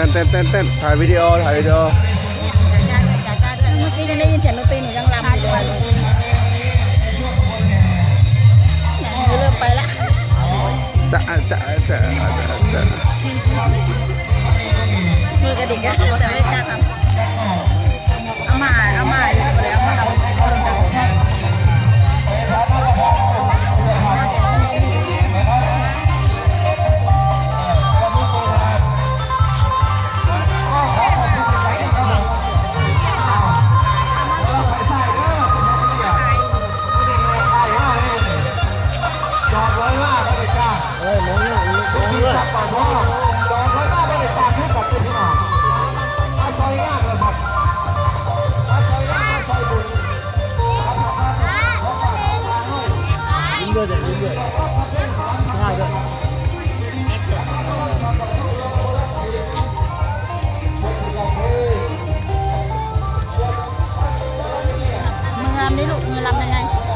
ต้นเต้นเต้นเต้นถ่ายวิดีโอถ่ายวิดีโอเมื่อกี้ยังได้ยินเสียงดนตรีหนูยังรำอยู่เลยเนี่ยหนูเริ่มไปละจะจะจะจะมือกระดิกอะแต่ไม่ Đúng rồi, đúng rồi. Làm đấy lụ, người làm này này.